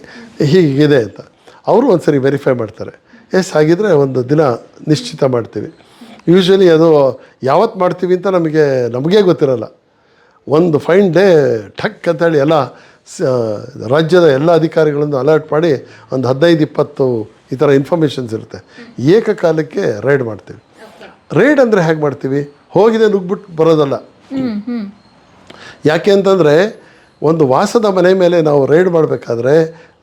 ಹೀಗಿದೆ ಅಂತ. ಅವರು ಒಂದು ಸರಿ ವೆರಿಫೈ ಮಾಡ್ತಾರೆ. ಎಸ್ ಆಗಿದ್ದರೆ ಒಂದು ದಿನ ನಿಶ್ಚಿತ ಮಾಡ್ತೀವಿ. ಯೂಶ್ವಲಿ ಅದು ಯಾವತ್ತು ಮಾಡ್ತೀವಿ ಅಂತ ನಮಗೆ ನಮಗೇ ಗೊತ್ತಿರಲ್ಲ. ಒಂದು ಫೈನ್ ಡೇ ಠಕ್ ಅಂತೇಳಿ ಎಲ್ಲ ರಾಜ್ಯದ ಎಲ್ಲ ಅಧಿಕಾರಿಗಳನ್ನು ಅಲರ್ಟ್ ಮಾಡಿ ಒಂದು ಹದಿನೈದು ಇಪ್ಪತ್ತು ಈ ಥರ ಇನ್ಫಾರ್ಮೇಷನ್ಸ್ ಇರುತ್ತೆ. ಏಕಕಾಲಕ್ಕೆ ರೈಡ್ ಮಾಡ್ತೀವಿ. ರೈಡ್ ಅಂದರೆ ಹೇಗೆ ಮಾಡ್ತೀವಿ? ಹೋಗಿದೆ ನುಗ್ಬಿಟ್ಟು ಬರೋದಲ್ಲ. ಯಾಕೆ ಅಂತಂದರೆ ಒಂದು ವಾಸದ ಮನೆ ಮೇಲೆ ನಾವು ರೈಡ್ ಮಾಡಬೇಕಾದ್ರೆ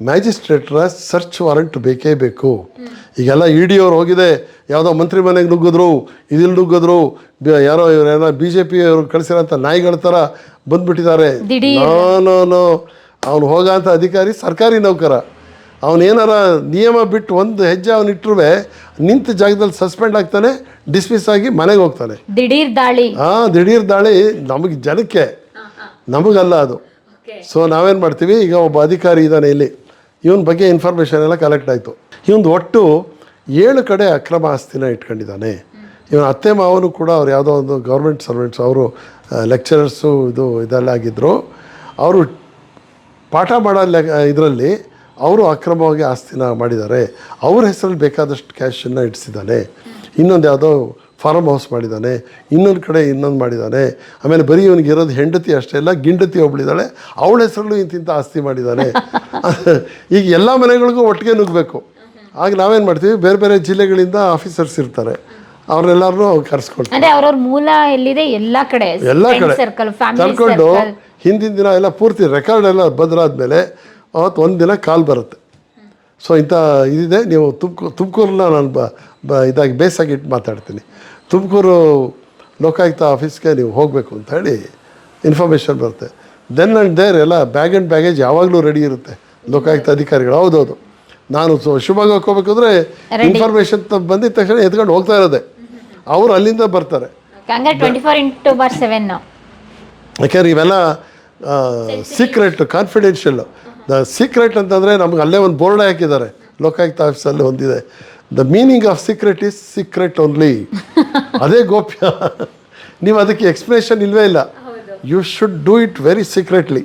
ಮ್ಯಾಜಿಸ್ಟ್ರೇಟ್ರ ಸರ್ಚ್ ವಾರಂಟ್ ಬೇಕೇ ಬೇಕು. ಈಗೆಲ್ಲ ಇ ಡಿ ಅವ್ರು ಹೋಗಿದೆ ಯಾವುದೋ ಮಂತ್ರಿ ಮನೆಗೆ ನುಗ್ಗಿದ್ರು ಇದಿಲ್ಲಿ ನುಗ್ಗಿದ್ರು ಯಾರೋ ಇವರೇನೋ ಬಿ ಜೆ ಪಿ ಅವರು ಕಳಿಸಿರೋಂಥ ನಾಯಿಗಳ ಥರ ಬಂದುಬಿಟ್ಟಿದ್ದಾರೆ. ನಾನು ಅವನು ಹೋಗೋಂಥ ಅಧಿಕಾರಿ ಸರ್ಕಾರಿ ನೌಕರ. ಅವನೇನಾರ ನಿಯಮ ಬಿಟ್ಟು ಒಂದು ಹೆಜ್ಜೆ ಅವನು ಇಟ್ಟರು ನಿಂತ ಜಾಗದಲ್ಲಿ ಸಸ್ಪೆಂಡ್ ಆಗ್ತಾನೆ ಡಿಸ್ಮಿಸ್ ಆಗಿ ಮನೆಗೆ ಹೋಗ್ತಾನೆ. ದಿಢೀರ್ ದಾಳಿ. ಹಾಂ ದಿಢೀರ್ ದಾಳಿ ನಮಗೆ ಜನಕ್ಕೆ. ನಮಗಲ್ಲ ಅದು. ಸೊ ನಾವೇನು ಮಾಡ್ತೀವಿ? ಈಗ ಒಬ್ಬ ಅಧಿಕಾರಿ ಇದ್ದಾನೆ ಇಲ್ಲಿ. ಇವನ ಬಗ್ಗೆ ಇನ್ಫಾರ್ಮೇಷನ್ ಎಲ್ಲ ಕಲೆಕ್ಟ್ ಆಯಿತು. ಇವನು ಒಟ್ಟು ಏಳು ಕಡೆ ಅಕ್ರಮ ಆಸ್ತಿನ ಇಟ್ಕೊಂಡಿದ್ದಾನೆ. ಇವನ ಅತ್ತೆ ಮಾವನು ಕೂಡ ಅವ್ರು ಯಾವುದೋ ಒಂದು ಗೌರ್ಮೆಂಟ್ ಸರ್ವೆಂಟ್ಸ್ ಅವರು ಲೆಕ್ಚರರ್ಸು ಇದು, ಇದೆಲ್ಲ ಆಗಿದ್ದರು ಅವರು ಪಾಠ ಮಾಡೋ ಇದರಲ್ಲಿ ಅವರು ಅಕ್ರಮವಾಗಿ ಆಸ್ತಿನ ಮಾಡಿದ್ದಾರೆ. ಅವ್ರ ಹೆಸರಲ್ಲಿ ಬೇಕಾದಷ್ಟು ಕ್ಯಾಶನ್ನು ಇಟ್ಸಿದ್ದಾನೆ ಇನ್ನೊಂದು ಯಾವುದೋ ಫಾರ್ಮ್ ಹೌಸ್ ಮಾಡಿದ್ದಾನೆ ಇನ್ನೊಂದು ಕಡೆ ಇನ್ನೊಂದು ಮಾಡಿದ್ದಾನೆ ಆಮೇಲೆ ಬರೀ ಇವನಿಗೆ ಇರೋದು ಹೆಂಡತಿ ಅಷ್ಟೇ ಅಲ್ಲ ಗಿಂಡತಿ ಒಬ್ಳಿದ್ದಾಳೆ ಅವಳ ಹೆಸರಲ್ಲೂ ಇಂತಿಂಥ ಆಸ್ತಿ ಮಾಡಿದ್ದಾನೆ ಈಗ ಎಲ್ಲ ಮನೆಗಳಿಗೂ ಒಟ್ಟಿಗೆ ನುಗ್ಗಬೇಕು. ಆಗ ನಾವೇನು ಮಾಡ್ತೀವಿ ಬೇರೆ ಬೇರೆ ಜಿಲ್ಲೆಗಳಿಂದ ಆಫೀಸರ್ಸ್ ಇರ್ತಾರೆ. ಅವ್ರನ್ನೆಲ್ಲರನ್ನೂ ಕರೆಸ್ಕೊಳ್ತಾರೆ. ಅವ್ರವ್ರ ಮೂಲ ಎಲ್ಲಿದೆ? ಎಲ್ಲಾ ಕಡೆ. ಎಲ್ಲ ಕಡೆ. ಕರ್ಕೊಂಡು ಹಿಂದಿನ ದಿನ ಎಲ್ಲ ಪೂರ್ತಿ ರೆಕಾರ್ಡ್ ಎಲ್ಲ ಬದಲಾದ್ಮೇಲೆ ಅವತ್ತು ಒಂದು ದಿನ ಕಾಲ್ ಬರುತ್ತೆ. ಸೊ ಇಂಥ ಇದಿದೆ. ನೀವು ತುಮಕೂರು ತುಮಕೂರನ್ನ ನಾನು ಬ ಬ ಇದಾಗಿ ಬೇಸಾಗಿ ಇಟ್ಟು ಮಾತಾಡ್ತೀನಿ. ತುಮಕೂರು ಲೋಕಾಯುಕ್ತ ಆಫೀಸ್ಗೆ ನೀವು ಹೋಗಬೇಕು ಅಂತ ಹೇಳಿ ಇನ್ಫಾರ್ಮೇಷನ್ ಬರುತ್ತೆ. ದೆನ್ ಆ್ಯಂಡ್ ದೇರ್ ಎಲ್ಲ ಬ್ಯಾಗ್ ಆ್ಯಂಡ್ ಬ್ಯಾಗೇಜ್ ಯಾವಾಗಲೂ ರೆಡಿ ಇರುತ್ತೆ. ಲೋಕಾಯುಕ್ತ ಅಧಿಕಾರಿಗಳು. ಹೌದೌದು. ನಾನು ಸೊ ಶಿವಮೊಗ್ಗಕ್ಕೆ ಹೋಗ್ಬೇಕಾದ್ರೆ ಇನ್ಫಾರ್ಮೇಷನ್ ಬಂದಿದ ತಕ್ಷಣ ಎತ್ಕೊಂಡು ಹೋಗ್ತಾ ಇರೋದೆ. ಅವರು ಅಲ್ಲಿಂದ ಬರ್ತಾರೆ. ಯಾಕೆಂದ್ರೆ ಇವೆಲ್ಲ ಸೀಕ್ರೆಟ್ ಕಾನ್ಫಿಡೆನ್ಷಿಯಲ್ ದ ಸೀಕ್ರೆಟ್ ಅಂತಂದರೆ ನಮ್ಗೆ ಅಲ್ಲೇ ಒಂದು ಬೋರ್ಡ್ ಹಾಕಿದ್ದಾರೆ. ಲೋಕಾಯುಕ್ತ ಆಫೀಸಲ್ಲಿ ಒಂದಿದೆ. The meaning of secret is secret only ಅದೇ ಗೋಪ್ಯ. ನೀವು ಅದಕ್ಕೆ ಎಕ್ಸ್ಪ್ಲನೇಷನ್ ಇಲ್ಲವೇ ಇಲ್ಲ. You should do it very secretly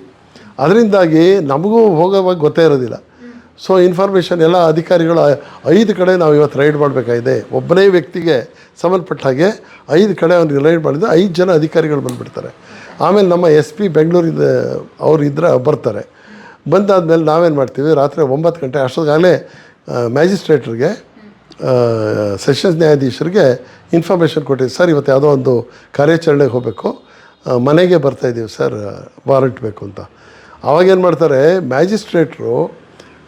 ಅದರಿಂದಾಗಿ ನಮಗೂ ಹೋಗೋವಾಗ ಗೊತ್ತೇ ಇರೋದಿಲ್ಲ. ಸೊ ಇನ್ಫಾರ್ಮೇಷನ್ ಎಲ್ಲ ಅಧಿಕಾರಿಗಳು ಐದು ಕಡೆ ನಾವು ಇವತ್ತು ರೈಡ್ ಮಾಡಬೇಕಾಗಿದೆ. ಒಬ್ಬನೇ ವ್ಯಕ್ತಿಗೆ ಸಂಬಂಧಪಟ್ಟ ಹಾಗೆ ಐದು ಕಡೆ ಅವ್ನಿಗೆ ರೈಡ್ ಮಾಡಿದ್ರೆ ಐದು ಜನ ಅಧಿಕಾರಿಗಳು ಬಂದುಬಿಡ್ತಾರೆ. ಆಮೇಲೆ ನಮ್ಮ ಎಸ್ ಪಿ ಬೆಂಗಳೂರಿಂದ ಅವರು ಇದ್ರೆ ಬರ್ತಾರೆ. ಬಂದಾದ್ಮೇಲೆ ನಾವೇನು ಮಾಡ್ತೀವಿ, ರಾತ್ರಿ ಒಂಬತ್ತು ಗಂಟೆ ಅಷ್ಟೊತ್ತಾಗಲೇ ಮ್ಯಾಜಿಸ್ಟ್ರೇಟ್ರಿಗೆ ಸೆಷನ್ಸ್ ನ್ಯಾಯಾಧೀಶರಿಗೆ ಇನ್ಫಾರ್ಮೇಷನ್ ಕೊಟ್ಟಿದ್ದೀವಿ. ಸರ್, ಇವತ್ತು ಯಾವುದೋ ಒಂದು ಕಾರ್ಯಾಚರಣೆಗೆ ಹೋಗಬೇಕು. ಮನೆಗೆ ಬರ್ತಾಯಿದ್ದೀವಿ ಸರ್, ವಾರಂಟ್ ಬೇಕು ಅಂತ. ಅವಾಗೇನು ಮಾಡ್ತಾರೆ, ಮ್ಯಾಜಿಸ್ಟ್ರೇಟ್ರು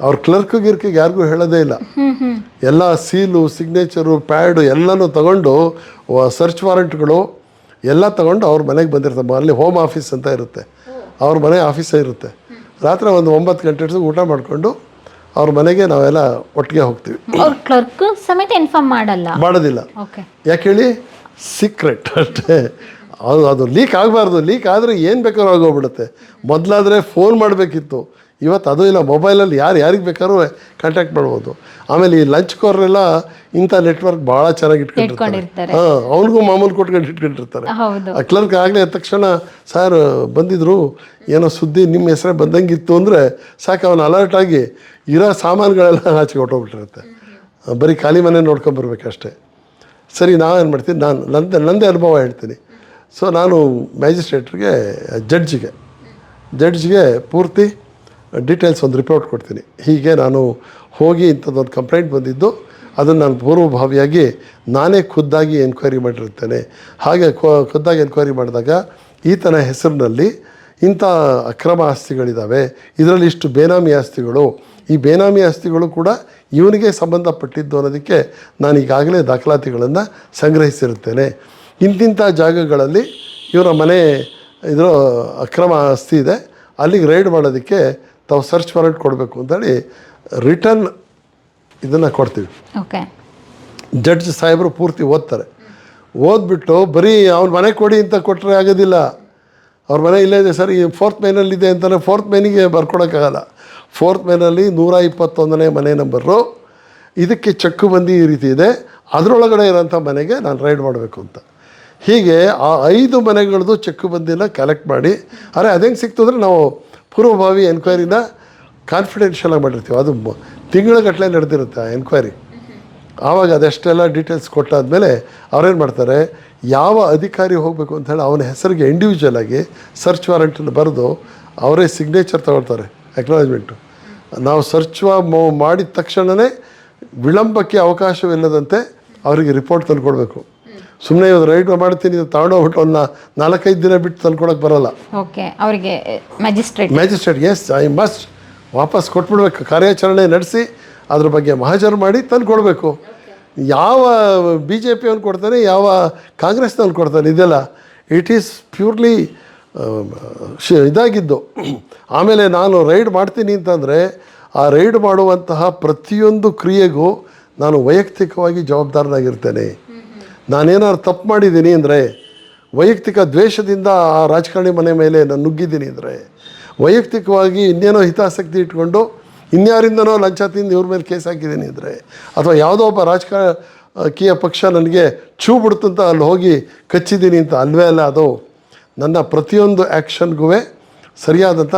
ಅವ್ರ ಕ್ಲರ್ಕ್ ಗಿರ್ಕಿಗೆ ಯಾರಿಗೂ ಹೇಳೋದೇ ಇಲ್ಲ. ಎಲ್ಲ ಸೀಲು, ಸಿಗ್ನೇಚರು, ಪ್ಯಾಡು ಎಲ್ಲನೂ ತಗೊಂಡು ಸರ್ಚ್ ವಾರಂಟ್ಗಳು ಎಲ್ಲ ತಗೊಂಡು ಅವ್ರ ಮನೆಗೆ ಬಂದಿರ್ತಾರೆ. ಅಲ್ಲಿ ಹೋಮ್ ಆಫೀಸ್ ಅಂತ ಇರುತ್ತೆ. ಅವ್ರ ಮನೆ ಆಫೀಸೇ ಇರುತ್ತೆ. ರಾತ್ರಿ ಒಂದು ಒಂಬತ್ತು ಗಂಟೆ ಊಟ ಮಾಡಿಕೊಂಡು ಅವ್ರ ಮನೆಗೆ ನಾವೆಲ್ಲ ಒಟ್ಟಿಗೆ ಹೋಗ್ತೀವಿ. ಅವ್ರ ಕ್ಲರ್ಕ್ ಸಮೇತ ಇನ್ಫಾರ್ಮ್ ಮಾಡಲ್ಲ? ಮಾಡೋದಿಲ್ಲ. ಓಕೆ ಯಾಕೆ ಹೇಳಿ? ಸೀಕ್ರೆಟ್ ಅಷ್ಟೇ. ಅದು ಅದು ಲೀಕ್ ಆಗಬಾರ್ದು. ಲೀಕ್ ಆದರೆ ಏನು ಬೇಕಾದ್ರೂ ಆಗೋಗ್ಬಿಡುತ್ತೆ. ಮೊದಲಾದರೆ ಫೋನ್ ಮಾಡಬೇಕಿತ್ತು. ಇವತ್ತು ಅದು ಇಲ್ಲ ಮೊಬೈಲಲ್ಲಿ ಯಾರು ಯಾರಿಗೆ ಬೇಕಾದ್ರೂ ಕಾಂಟ್ಯಾಕ್ಟ್ ಮಾಡ್ಬೋದು. ಆಮೇಲೆ ಈ ಲಂಚ್ ಕೋರ್ರೆಲ್ಲ ಇಂಥ ನೆಟ್ವರ್ಕ್ ಭಾಳ ಚೆನ್ನಾಗಿ ಇಟ್ಕೊಂಡಿರ್ತಾರೆ. ಹಾಂ ಅವ್ರಿಗೂ ಮಾಮೂಲು ಕೊಟ್ಕೊಂಡು ಇಟ್ಕೊಂಡಿರ್ತಾರೆ. ಆ ಕ್ಲರ್ಕ್ ಆಗಲೇ ತಕ್ಷಣ ಸರ್ ಬಂದಿದ್ರು ಏನೋ ಸುದ್ದಿ ನಿಮ್ಮ ಹೆಸರೇ ಬಂದಂಗಿತ್ತು ಅಂದರೆ ಸಾಕು ಅವನು ಅಲರ್ಟ್ ಆಗಿ ಇರೋ ಸಾಮಾನುಗಳೆಲ್ಲ ಆಚೆಗೆ ಹೊಟ್ಟೋಗ್ಬಿಟ್ಟಿರುತ್ತೆ ಬರೀ ಖಾಲಿ ಮನೆ ನೋಡ್ಕೊಂಬರ್ಬೇಕಷ್ಟೇ ಸರಿ ನಾವೇನು ಮಾಡ್ತೀನಿ ನಾನು ನಂದೇ ನಂದೇ ಅನುಭವ ಹೇಳ್ತೀನಿ. ಸೊ ನಾನು ಮ್ಯಾಜಿಸ್ಟ್ರೇಟ್ರಿಗೆ ಜಡ್ಜಿಗೆ ಜಡ್ಜ್ಗೆ ಪೂರ್ತಿ ಡೀಟೇಲ್ಸ್ ಒಂದು ರಿಪೋರ್ಟ್ ಕೊಡ್ತೀನಿ. ಹೀಗೆ ನಾನು ಹೋಗಿ ಇಂಥದ್ದೊಂದು ಕಂಪ್ಲೇಂಟ್ ಬಂದಿದ್ದು, ಅದನ್ನು ನಾನು ಪೂರ್ವಭಾವಿಯಾಗಿ ನಾನೇ ಖುದ್ದಾಗಿ ಎನ್ಕ್ವೈರಿ ಮಾಡಿರ್ತೇನೆ. ಹಾಗೆ ಖುದ್ದಾಗಿ ಎನ್ಕ್ವೈರಿ ಮಾಡಿದಾಗ ಈತನ ಹೆಸರಿನಲ್ಲಿ ಇಂಥ ಅಕ್ರಮ ಆಸ್ತಿಗಳಿದ್ದಾವೆ ಇದರಲ್ಲಿ ಇಷ್ಟು ಬೇನಾಮಿ ಆಸ್ತಿಗಳು. ಈ ಬೇನಾಮಿ ಆಸ್ತಿಗಳು ಕೂಡ ಇವನಿಗೆ ಸಂಬಂಧಪಟ್ಟಿದ್ದು ಅನ್ನೋದಕ್ಕೆ ನಾನು ಈಗಾಗಲೇ ದಾಖಲಾತಿಗಳನ್ನು ಸಂಗ್ರಹಿಸಿರುತ್ತೇನೆ. ಇಂತಿಂಥ ಜಾಗಗಳಲ್ಲಿ ಇವರ ಮನೆ, ಇದರ ಅಕ್ರಮ ಆಸ್ತಿ ಇದೆ. ಅಲ್ಲಿಗೆ ರೈಡ್ ಮಾಡೋದಕ್ಕೆ ತಾವು ಸರ್ಚ್ ವಾರೆಂಟ್ ಕೊಡಬೇಕು ಅಂತೇಳಿ ರಿಟರ್ನ್ ಇದನ್ನು ಕೊಡ್ತೀವಿ. ಓಕೆ ಜಡ್ಜ್ ಸಾಹೇಬರು ಪೂರ್ತಿ ಓದ್ತಾರೆ. ಓದ್ಬಿಟ್ಟು ಬರೀ ಅವ್ನ ಮನೆ ಕೊಡಿ ಅಂತ ಕೊಟ್ಟರೆ ಆಗೋದಿಲ್ಲ. ಅವ್ರ ಮನೆ ಇಲ್ಲೇ ಇದೆ ಸರ್ ಈ ಫೋರ್ತ್ ಮೇನಲ್ಲಿದೆ ಅಂತಲೇ ಫೋರ್ತ್ ಮೇನಿಗೆ ಬರ್ಕೊಡೋಕ್ಕಾಗಲ್ಲ. ಫೋರ್ತ್ ಮೇನಲ್ಲಿ ನೂರ ಇಪ್ಪತ್ತೊಂದನೇ ಮನೆ ನಂಬರು ಇದಕ್ಕೆ ಚೆಕ್ಕು ಬಂದು ಈ ರೀತಿ ಇದೆ. ಅದರೊಳಗಡೆ ಇರೋಂಥ ಮನೆಗೆ ನಾನು ರೈಡ್ ಮಾಡಬೇಕು ಅಂತ. ಹೀಗೆ ಆ ಐದು ಮನೆಗಳದ್ದು ಚೆಕ್ಕು ಬಂದಿನ ಕಲೆಕ್ಟ್ ಮಾಡಿ. ಅರೆ ಅದೇಂಗೆ ಸಿಕ್ತು ಅಂದರೆ ನಾವು ಪೂರ್ವಭಾವಿ ಎನ್ಕ್ವೈರಿನ ಕಾನ್ಫಿಡೆನ್ಷಿಯಲ್ ಆಗಿ ಮಾಡಿರ್ತೀವಿ. ಅದು ತಿಂಗಳಗಟ್ಟಲೆ ನಡೆದಿರುತ್ತೆ ಆ ಎನ್ಕ್ವೈರಿ. ಆವಾಗ ಅದೆಷ್ಟೆಲ್ಲ ಡೀಟೇಲ್ಸ್ ಕೊಟ್ಟಾದಮೇಲೆ ಅವ್ರೇನು ಮಾಡ್ತಾರೆ, ಯಾವ ಅಧಿಕಾರಿ ಹೋಗಬೇಕು ಅಂತ ಹೇಳಿ ಅವನ ಹೆಸರಿಗೆ ಇಂಡಿವಿಜುವಲ್ ಆಗಿ ಸರ್ಚ್ ವಾರಂಟನ್ನು ಬರೆದು ಅವರೇ ಸಿಗ್ನೇಚರ್ ತಗೊಳ್ತಾರೆ ಅಕ್ನಾಲಜ್ಮೆಂಟು ನಾವು ಸರ್ಚ್ ಮಾಡಿದ ತಕ್ಷಣವೇ ವಿಳಂಬಕ್ಕೆ ಅವಕಾಶವಿಲ್ಲದಂತೆ ಅವರಿಗೆ ರಿಪೋರ್ಟ್ ತಂದುಕೊಡ್ಬೇಕು. ಸುಮ್ಮನೆ ಇವತ್ತು ರೈಡ್ ಮಾಡ್ತೀನಿ ತಗೊಂಡೋಗ್ಬಿಟ್ಟು ಅವನ್ನ ನಾಲ್ಕೈದು ದಿನ ಬಿಟ್ಟು ತಂದ್ಕೊಡೋಕೆ ಬರೋಲ್ಲ. ಓಕೆ ಅವರಿಗೆ magistrate magistrate S I must ವಾಪಸ್ ಕೊಟ್ಬಿಡ್ಬೇಕು. ಕಾರ್ಯಾಚರಣೆ ನಡೆಸಿ ಅದ್ರ ಬಗ್ಗೆ ಮಹಾಜರು ಮಾಡಿ ತಂದು ಕೊಡಬೇಕು ಯಾವ ಬಿ ಜೆ ಪಿ ಅವ್ನು ಕೊಡ್ತಾನೆ ಯಾವ ಕಾಂಗ್ರೆಸ್ನವ್ನು ಕೊಡ್ತಾನೆ ಇದೆಲ್ಲ ಇಟ್ ಈಸ್ ಪ್ಯೂರ್ಲಿ ಇದಾಗಿದ್ದು. ಆಮೇಲೆ ನಾನು ರೈಡ್ ಮಾಡ್ತೀನಿ ಅಂತಂದರೆ ಆ ರೈಡ್ ಮಾಡುವಂತಹ ಪ್ರತಿಯೊಂದು ಕ್ರಿಯೆಗೂ ನಾನು ವೈಯಕ್ತಿಕವಾಗಿ ಜವಾಬ್ದಾರನಾಗಿರ್ತೇನೆ. ನಾನೇನಾದ್ರು ತಪ್ಪು ಮಾಡಿದ್ದೀನಿ ಅಂದರೆ ವೈಯಕ್ತಿಕ ದ್ವೇಷದಿಂದ ಆ ರಾಜಕಾರಣಿ ಮನೆ ಮೇಲೆ ನಾನು ನುಗ್ಗಿದ್ದೀನಿ ಅಂದರೆ ವೈಯಕ್ತಿಕವಾಗಿ ಇನ್ನೇನೋ ಹಿತಾಸಕ್ತಿ ಇಟ್ಕೊಂಡು ಇನ್ಯಾರಿಂದನೋ ಲಂಚ ತಿಂದು ಇವ್ರ ಮೇಲೆ ಕೇಸ್ ಹಾಕಿದ್ದೀನಿ ಅಂದರೆ ಅಥವಾ ಯಾವುದೋ ಒಬ್ಬ ರಾಜಕೀಯ ಪಕ್ಷ ನನಗೆ ಚೂ ಬಿಡ್ತಂತ ಅಲ್ಲಿ ಹೋಗಿ ಕಚ್ಚಿದ್ದೀನಿ ಅಂತ ಅಲ್ವೇ ಅಲ್ಲ ಅದು ನನ್ನ ಪ್ರತಿಯೊಂದು ಆ್ಯಕ್ಷನ್ಗೂ ಸರಿಯಾದಂಥ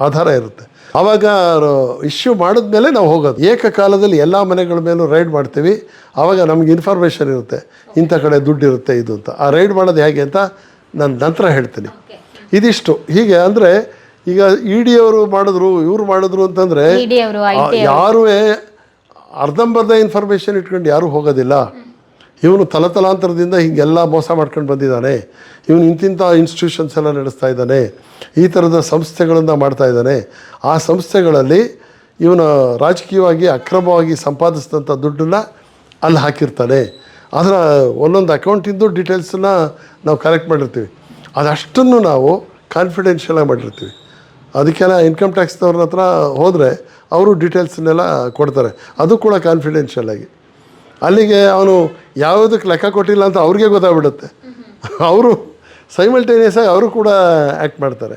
ಆಧಾರ ಇರುತ್ತೆ. ಆವಾಗ ಇಶ್ಯೂ ಮಾಡಿದ್ಮೇಲೆ ನಾವು ಹೋಗೋದು. ಏಕಕಾಲದಲ್ಲಿ ಎಲ್ಲ ಮನೆಗಳ ಮೇಲೂ ರೈಡ್ ಮಾಡ್ತೀವಿ. ಆವಾಗ ನಮಗೆ ಇನ್ಫಾರ್ಮೇಷನ್ ಇರುತ್ತೆ. ಇಂಥ ಕಡೆ ದುಡ್ಡು ಇರುತ್ತೆ ಇದು ಅಂತ. ಆ ರೈಡ್ ಮಾಡೋದು ಹೇಗೆ ಅಂತ ನಾನು ನಂತರ ಹೇಳ್ತೀನಿ. ಇದಿಷ್ಟು. ಹೀಗೆ ಅಂದರೆ ಈಗ ಇ ಡಿ ಅವರು ಮಾಡಿದ್ರು ಇವ್ರು ಮಾಡಿದ್ರು ಅಂತಂದರೆ ಐ ಯಾರೂ ಅರ್ಧಂಬರ್ಧ ಇನ್ಫಾರ್ಮೇಷನ್ ಇಟ್ಕೊಂಡು ಯಾರೂ ಹೋಗೋದಿಲ್ಲ. ಇವನು ತಲತಲಾಂತರದಿಂದ ಹೀಗೆಲ್ಲ ಮೋಸ ಮಾಡ್ಕೊಂಡು ಬಂದಿದ್ದಾನೆ. ಇವನು ಇಂತಿಂಥ ಇನ್ಸ್ಟಿಟ್ಯೂಷನ್ಸ್ ಎಲ್ಲ ನಡೆಸ್ತಾ ಇದ್ದಾನೆ. ಈ ಥರದ ಸಂಸ್ಥೆಗಳನ್ನು ಮಾಡ್ತಾ ಇದ್ದಾನೆ. ಆ ಸಂಸ್ಥೆಗಳಲ್ಲಿ ಇವನು ರಾಜಕೀಯವಾಗಿ ಅಕ್ರಮವಾಗಿ ಸಂಪಾದಿಸಿದಂಥ ದುಡ್ಡನ್ನು ಅಲ್ಲಿ ಹಾಕಿರ್ತಾನೆ. ಅದರ ಒಂದೊಂದು ಅಕೌಂಟಿಂದು ಡೀಟೇಲ್ಸನ್ನ ನಾವು ಕಲೆಕ್ಟ್ ಮಾಡಿರ್ತೀವಿ. ಅದಷ್ಟನ್ನು ನಾವು ಕಾನ್ಫಿಡೆನ್ಷಿಯಲ್ ಆಗಿ ಮಾಡಿರ್ತೀವಿ. ಅದಕ್ಕೆಲ್ಲ ಇನ್ಕಮ್ ಟ್ಯಾಕ್ಸ್ನವ್ರ ಹತ್ರ ಹೋದರೆ ಅವರು ಡೀಟೇಲ್ಸನ್ನೆಲ್ಲ ಕೊಡ್ತಾರೆ. ಅದು ಕೂಡ ಕಾನ್ಫಿಡೆನ್ಷಿಯಲ್ ಆಗಿ. ಅಲ್ಲಿಗೆ ಅವನು ಯಾವುದಕ್ಕೆ ಲೆಕ್ಕ ಕೊಟ್ಟಿಲ್ಲ ಅಂತ ಅವ್ರಿಗೆ ಗೊತ್ತಾಗ್ಬಿಡುತ್ತೆ. ಅವರು ಸೈಮಲ್ಟೇನಿಯಸ್ ಆಗಿ ಅವರು ಕೂಡ ಆ್ಯಕ್ಟ್ ಮಾಡ್ತಾರೆ.